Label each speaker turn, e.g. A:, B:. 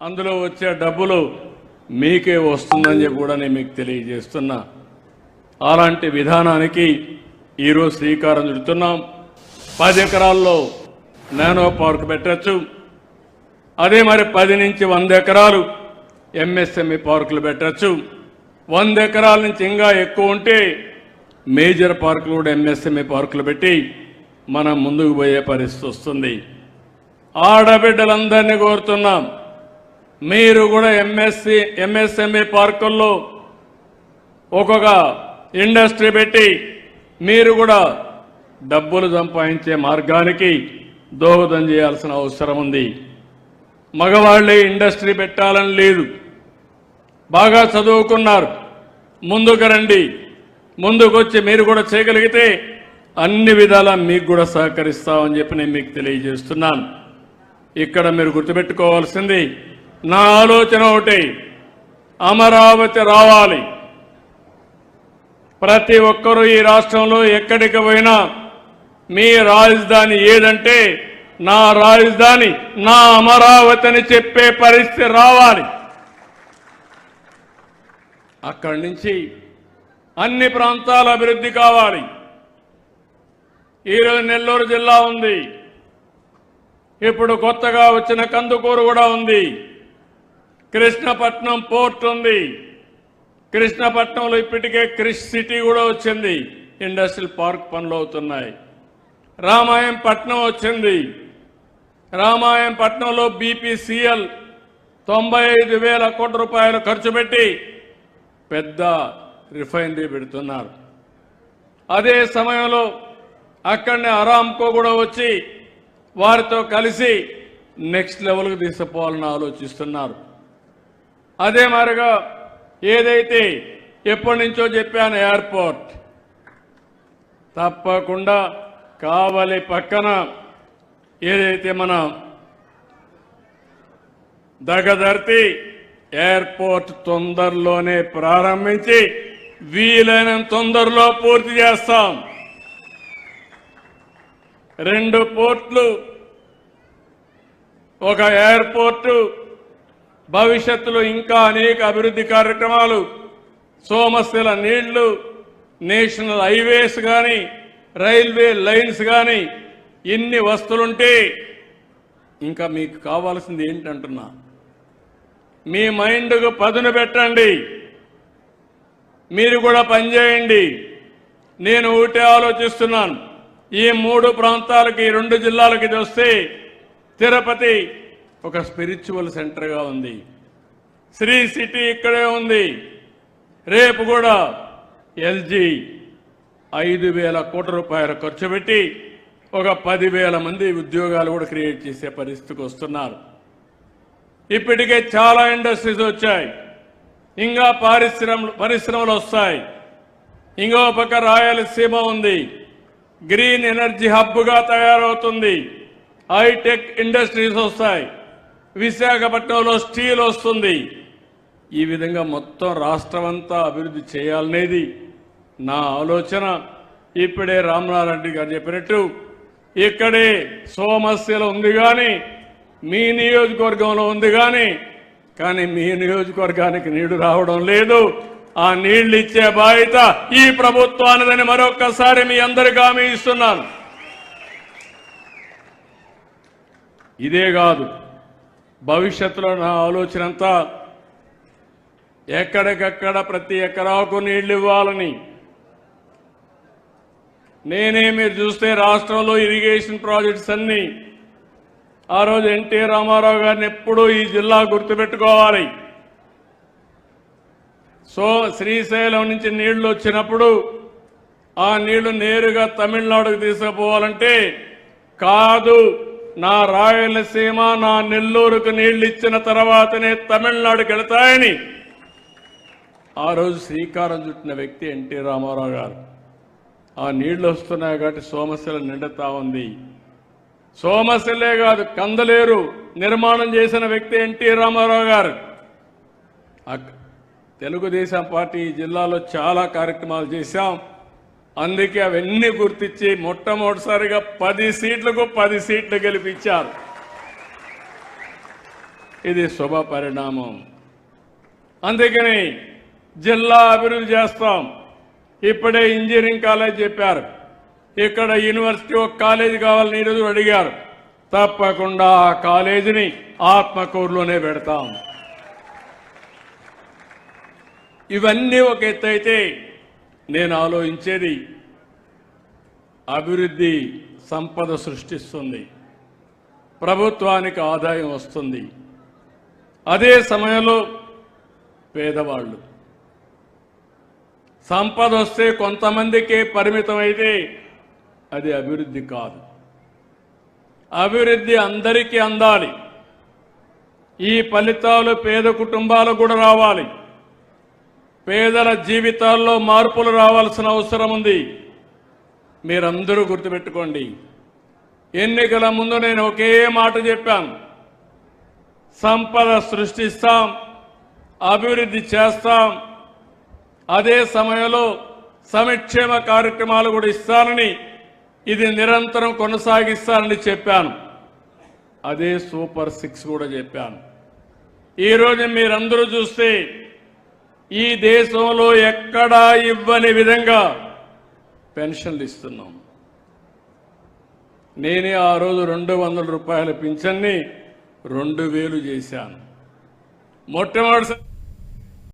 A: అందులో వచ్చే డబ్బులు మీకే వస్తుందని చెప్పి కూడా నేను మీకు తెలియజేస్తున్నా. అలాంటి విధానానికి ఈరోజు శ్రీకారం చుడుతున్నాం. పది ఎకరాల్లో నానో పార్క్ పెట్టచ్చు. అదే మరి పది నుంచి వంద ఎకరాలు ఎంఎస్ఎంఈ పార్కులు పెట్టచ్చు. వంద ఎకరాల నుంచి ఇంకా ఎక్కువ ఉంటే మేజర్ పార్కులు కూడా ఎంఎస్ఎంఈ పార్కులు పెట్టి మనం ముందుకు పోయే పరిస్థితి వస్తుంది. ఆడబిడ్డలందరినీ కోరుతున్నాం. మీరు కూడా ఎంఎస్సి ఎంఎస్ఎంఈ పార్కుల్లో ఒక్కొక్క ఇండస్ట్రీ పెట్టి మీరు కూడా డబ్బులు సంపాదించే మార్గానికి దోహదం చేయాల్సిన అవసరం ఉంది. మగవాళ్ళే ఇండస్ట్రీ పెట్టాలని లేదు. బాగా చదువుకున్నారు. ముందుకు రండి. ముందుకొచ్చి మీరు కూడా చేయగలిగితే అన్ని విధాలా మీకు కూడా సహకరిస్తామని చెప్పి నేను మీకు తెలియజేస్తున్నాను. ఇక్కడ మీరు గుర్తుపెట్టుకోవాల్సింది నా ఆలోచన ఒకటి అమరావతి రావాలి. ప్రతి ఒక్కరూ ఈ రాష్ట్రంలో ఎక్కడికి పోయినా మీ రాజధాని ఏదంటే నా రాజధాని నా అమరావతి అని చెప్పే పరిస్థితి రావాలి. అక్కడి నుంచి అన్ని ప్రాంతాల అభివృద్ధి కావాలి. ఈరోజు నెల్లూరు జిల్లా ఉంది. ఇప్పుడు కొత్తగా వచ్చిన కందుకూరు కూడా ఉంది. కృష్ణపట్నం పోర్ట్ ఉంది. కృష్ణపట్నంలో ఇప్పటికే క్రిష్ సిటీ కూడా వచ్చింది. ఇండస్ట్రియల్ పార్క్ పనులు అవుతున్నాయి. రామాయం పట్నం వచ్చింది. రామాయం పట్నంలో బీపీసీఎల్ తొంభై ఐదు వేల కోట్ల రూపాయలు ఖర్చు పెట్టి పెద్ద రిఫైనరీ పెడుతున్నారు. అదే సమయంలో అక్కడనే అరామ్కో కూడా వచ్చి వారితో కలిసి నెక్స్ట్ లెవెల్కి తీసుకుపోవాలని ఆలోచిస్తున్నారు. అదే మాదిరిగా ఏదైతే ఎప్పటి నుంచో చెప్పాను ఎయిర్పోర్ట్ తప్పకుండా కావలి పక్కన ఏదైతే మన దగదర్తి ఎయిర్పోర్ట్ తొందరలోనే ప్రారంభించి వీలైనంత తొందరలో పూర్తి చేస్తాం. రెండు పోర్ట్లు ఒక ఎయిర్పోర్టు భవిష్యత్తులో ఇంకా అనేక అభివృద్ధి కార్యక్రమాలు సోమశిల నీళ్ళు నేషనల్ హైవేస్ కానీ రైల్వే లైన్స్ కానీ ఇన్ని వస్తులుంటే ఇంకా మీకు కావాల్సింది ఏంటంటున్నా? మీ మైండ్కు పదును పెట్టండి. మీరు కూడా పనిచేయండి నేను ఒకటే ఆలోచిస్తున్నాను. ఈ మూడు ప్రాంతాలకి రెండు జిల్లాలకి ఇది వస్తే తిరుపతి ఒక స్పిరిచువల్ సెంటర్గా ఉంది. శ్రీ సిటీ ఇక్కడే ఉంది. రేపు కూడా ఎల్జీ ఐదు వేల కోట్ల రూపాయలు ఖర్చు పెట్టి ఒక పదివేల మంది ఉద్యోగాలు కూడా క్రియేట్ చేసే పరిస్థితికి వస్తున్నారు. ఇప్పటికే చాలా ఇండస్ట్రీస్ వచ్చాయి. ఇంకా పారిశ్రమలు పరిశ్రమలు వస్తాయి. ఇంకో పక్క రాయలసీమ ఉంది. గ్రీన్ ఎనర్జీ హబ్గా తయారవుతుంది. హైటెక్ ఇండస్ట్రీస్ వస్తాయి. విశాఖపట్నంలో స్టీల్ వస్తుంది. ఈ విధంగా మొత్తం రాష్ట్రం అంతా అభివృద్ధి చేయాలనేది నా ఆలోచన. ఇప్పుడే రామనారాయణ గారు చెప్పినట్టు ఇక్కడే సోమస్యలో ఉంది కానీ మీ నియోజకవర్గంలో ఉంది కానీ కానీ మీ నియోజకవర్గానికి నీళ్ళు రావడం లేదు. ఆ నీళ్ళు ఇచ్చే బాధ్యత ఈ ప్రభుత్వానిదని మరొక్కసారి మీ అందరికీ హామీ ఇస్తున్నాను. ఇదే కాదు. భవిష్యత్తులో నా ఆలోచన అంతా ఎక్కడికక్కడ ప్రతి ఎకరాకు నీళ్ళు ఇవ్వాలని. నేనే మీరు చూస్తే రాష్ట్రంలో ఇరిగేషన్ ప్రాజెక్ట్స్ అన్ని. ఆ రోజు ఎన్టీ రామారావు గారిని ఎప్పుడూ ఈ జిల్లా గుర్తుపెట్టుకోవాలి. సో శ్రీశైలం నుంచి నీళ్ళు వచ్చినప్పుడు ఆ నీళ్ళు నేరుగా తమిళనాడుకు తీసుకుపోవాలంటే కాదు. నా రాయలసీమ నా నెల్లూరుకు నీళ్ళు ఇచ్చిన తర్వాతనే తమిళనాడుకి వెళతాయని ఆ రోజు శ్రీకారం చుట్టిన వ్యక్తి ఎన్టీ రామారావు గారు. ఆ నీళ్ళు వస్తున్నాయి కాబట్టి సోమశిల నిండుతా ఉంది. సోమశిలే కాదు కందలేరు నిర్మాణం చేసిన వ్యక్తి ఎన్టీ రామారావు గారు. తెలుగుదేశం పార్టీ జిల్లాలో చాలా కార్యక్రమాలు చేశాం. అందుకే అవన్నీ గుర్తించి మొట్టమొదటిసారిగా పది సీట్లకు పది సీట్లు గెలిపించారు. ఇది శుభ పరిణామం. అందుకని జిల్లా అభివృద్ధి చేస్తాం. ఇప్పుడే ఇంజనీరింగ్ కాలేజ్ చెప్పారు. ఇక్కడ యూనివర్సిటీ ఒక కాలేజీ కావాలని ఈరోజు అడిగారు. తప్పకుండా ఆ కాలేజీని ఆత్మకూరులోనే పెడతాం. ఇవన్నీ ఒక ఎత్తు అయితే నేను ఆలోచించేది అభివృద్ధి సంపద సృష్టిస్తుంది. ప్రభుత్వానికి ఆదాయం వస్తుంది. అదే సమయంలో పేదవాళ్ళు. సంపద వస్తే కొంతమందికే పరిమితం అయితే అది అభివృద్ధి కాదు. అభివృద్ధి అందరికీ అందాలి. ఈ ఫలితాలు పేద కుటుంబాలకు కూడా రావాలి. పేదల జీవితాల్లో మార్పులు రావాల్సిన అవసరం ఉంది. మీరందరూ గుర్తుపెట్టుకోండి. ఎన్నికల ముందు నేను ఒకే మాట చెప్పాను. సంపద సృష్టిస్తాం అభివృద్ధి చేస్తాం. అదే సమయంలో సంక్షేమ కార్యక్రమాలు కూడా ఇస్తానని ఇది నిరంతరం కొనసాగిస్తానని చెప్పాను. అదే సూపర్ సిక్స్ కూడా చెప్పాను. ఈరోజు మీరందరూ చూస్తే ఈ దేశంలో ఎక్కడా ఇవ్వని విధంగా పెన్షన్లు ఇస్తున్నాం. నేనే ఆ రోజు రెండు వందల రూపాయల పింఛన్ని రెండు వేలు చేశాను. మొట్టమొదటిసారి